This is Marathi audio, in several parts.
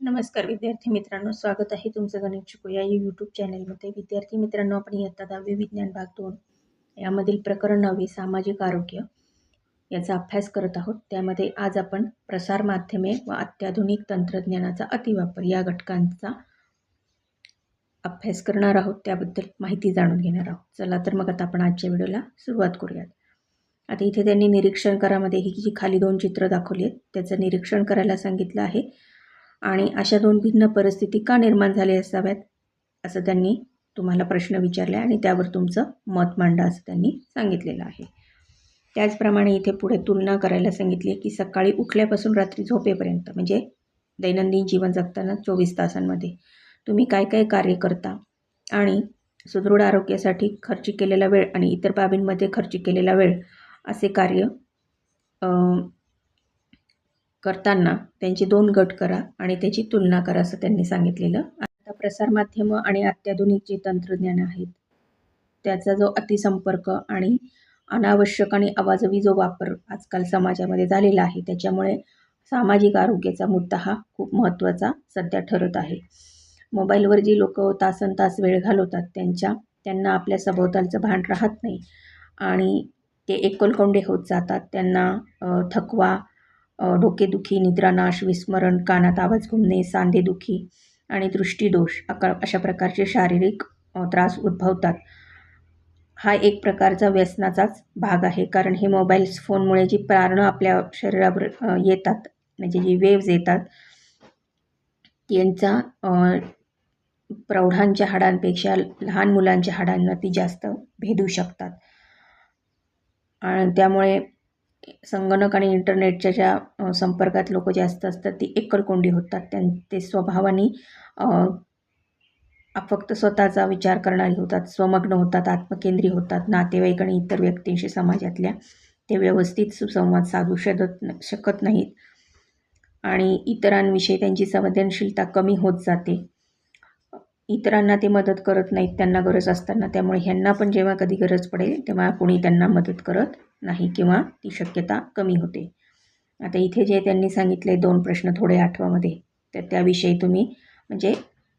नमस्कार विद्यार्थी मित्रांनो स्वागत आहे तुमचं गणित शिकूया या यूट्यूब चॅनलमध्ये विद्यार्थी मित्रांनो आपण इयत्ता दहावी विज्ञान भाग दोन यामधील प्रकरण नववे सामाजिक आरोग्य याचा अभ्यास करत आहोत. त्यामध्ये आज आपण प्रसार माध्यमे व अत्याधुनिक तंत्रज्ञानाचा अतिवापर या घटकांचा अभ्यास करणार आहोत. त्याबद्दल माहिती जाणून घेणार आहोत. चला तर मग आता आपण आजच्या व्हिडिओला सुरुवात करूयात. आता इथे त्यांनी निरीक्षण करामध्ये ही जी खाली दोन चित्र दाखवली आहेत. त्याचं निरीक्षण करायला सांगितलं आहे. आणि अशा दोन भिन्न परिस्थिती का निर्माण झाल्या असाव्यात? असं त्यांनी तुम्हाला प्रश्न विचारला आहे आणि त्यावर तुमचं मत मांडा असं त्यांनी सांगितलेलं आहे. त्याचप्रमाणे इथे पुढे तुलना करायला सांगितली की सकाळी उठल्यापासून रात्री झोपेपर्यंत म्हणजे दैनंदिन जीवन जगताना चोवीस तासांमध्ये तुम्ही काय काय कार्य करता आणि सुदृढ आरोग्यासाठी खर्च केलेला वेळ आणि इतर बाबींमध्ये खर्च केलेला वेळ असे कार्य करताना त्यांचे दोन गट करा आणि त्याची तुलना करा असं त्यांनी सांगितलेलं. आता प्रसारमाध्यमं आणि अत्याधुनिक जे तंत्रज्ञान आहेत त्याचा जो अतिसंपर्क आणि अनावश्यक आणि आवाजवी जो वापर आजकाल समाजामध्ये झालेला आहे त्याच्यामुळे सामाजिक आरोग्याचा मुद्दा हा खूप महत्त्वाचा सध्या ठरत आहे. मोबाईलवर जी लोक तासन तास वेळ घालवतात त्यांच्या त्यांना आपल्या सभोवतालचं भान राहत नाही आणि ते एकलकोंडे होत जातात त्यांना थकवा डोकेदुखी निद्रानाश विस्मरण कानात आवाज घुमणे सांधेदुखी आणि दृष्टीदोष अका अशा प्रकारचे शारीरिक त्रास उद्भवतात. हा एक प्रकारचा व्यसनाचाच भाग आहे कारण हे मोबाईल्स फोनमुळे जी प्रारणं आपल्या शरीरावर येतात म्हणजे जी वेव्ज येतात यांचा प्रौढांच्या हाडांपेक्षा लहान मुलांच्या हाडांना ती जास्त भेदू शकतात. आणि त्यामुळे संगणक आणि इंटरनेटच्या ज्या संपर्कात लोक जास्त असतात ती एकलकोंडी होतात. त्यां ते स्वभावाने फक्त स्वतःचा विचार करणारी होतात स्वमग्न होतात आत्मकेंद्री होतात नातेवाईक आणि इतर व्यक्तींशी समाजातल्या ते व्यवस्थित सुसंवाद साधू शकत शकत नाहीत. आणि इतरांविषयी त्यांची संवेदनशीलता कमी होत जाते. इतरांना ते मदत करत नाहीत त्यांना गरज असताना. त्यामुळे ह्यांना पण जेव्हा कधी गरज पडेल तेव्हा कोणी त्यांना मदत करत नाही किंवा ती शक्यता कमी होते. आता इथे जे त्यांनी सांगितले दोन प्रश्न थोडे आठवामध्ये तर त्याविषयी तुम्ही म्हणजे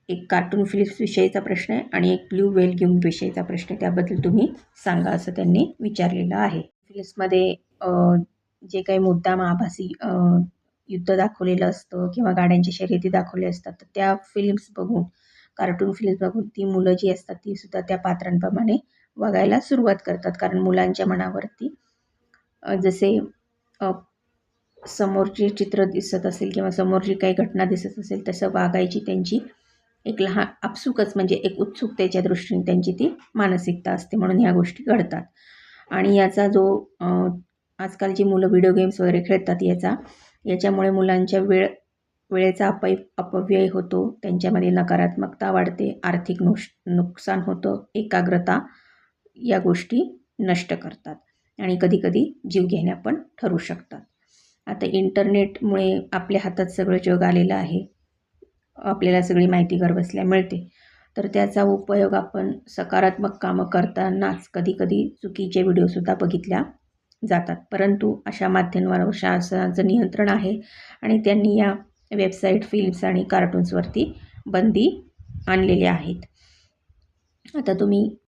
एक कार्टून फिल्म्सविषयीचा प्रश्न आहे आणि एक ब्ल्यू वेल ग्युम विषयीचा प्रश्न आहे त्याबद्दल तुम्ही सांगा असं त्यांनी विचारलेलं आहे. फिलिप्समध्ये जे काही मुद्दाम आभासी युद्ध दाखवलेलं असतं किंवा गाड्यांच्या शर्यती दाखवल्या असतात तर त्या फिल्म्स बघून कार्टून फिल्म्स बघून ती मुलं जी असतात ती सुद्धा त्या पात्रांप्रमाणे वागायला सुरुवात करतात. कारण मुलांच्या मनावरती जसे समोरचे चित्र दिसत असेल किंवा समोर जी काही घटना दिसत असेल तसं वागायची त्यांची एक लहान आपसुकच म्हणजे एक उत्सुकतेच्या दृष्टीने त्यांची ती मानसिकता असते म्हणून ह्या गोष्टी घडतात. आणि याचा जो आजकाल जी मुलं व्हिडिओ गेम्स वगैरे खेळतात याचा याच्यामुळे मुलांच्या वेळ वेळेचा अपय अपव्यय होतो त्यांच्यामध्ये नकारात्मकता वाढते आर्थिक नुश नुकसान होतं एकाग्रता या गोष्टी नष्ट करतात. आणि कधीकधी जीवघेण्या पण ठरू शकतात. आता इंटरनेटमुळे आपल्या हातात सगळं जग आलेलं आहे. आपल्याला सगळी माहिती घरबसल्या मिळते. तर त्याचा उपयोग आपण सकारात्मक कामं करतानाच कधीकधी चुकीचे व्हिडिओसुद्धा बघितल्या जातात. परंतु अशा माध्यमांवर शासनाचं नियंत्रण आहे आणि त्यांनी या वेबसाईट फिल्म्स आणि कार्टून्सवरती बंदी आणलेल्या आहेत. आता तुम्ही